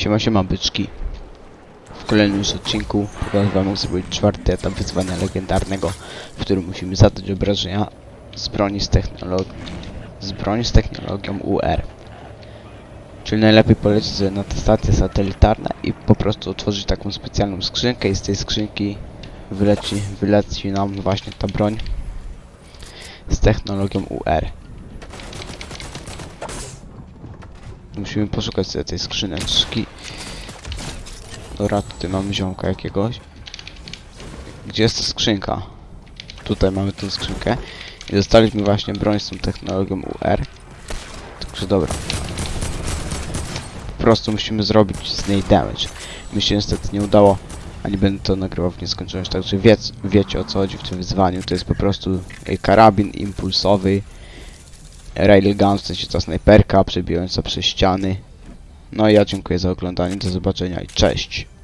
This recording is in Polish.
Siema, siema byczki. W kolejnym już odcinku pokażę wam zrobić czwarty etap wyzwania legendarnego, w którym musimy zadać obrażenia z broni z z broni z technologią UR. Czyli najlepiej polecieć sobie na te stacje satelitarne i po prostu otworzyć taką specjalną skrzynkę i z tej skrzynki wyleci, wyleci nam właśnie ta broń z technologią UR. Musimy poszukać sobie tej skrzyneczki. Dobra, tutaj mamy ziomka jakiegoś. Gdzie jest ta skrzynka? Tutaj mamy tą skrzynkę. I dostaliśmy właśnie broń z tą technologią UR. Także dobra. Po prostu musimy zrobić z niej damage. Mi się niestety nie udało, a nie będę to nagrywał w nieskończoność, także wiec, wiecie o co chodzi w tym wyzwaniu. To jest po prostu karabin impulsowy, railgun, w sensie ta snajperka przebijająca przez ściany. No i ja dziękuję za oglądanie, do zobaczenia i cześć!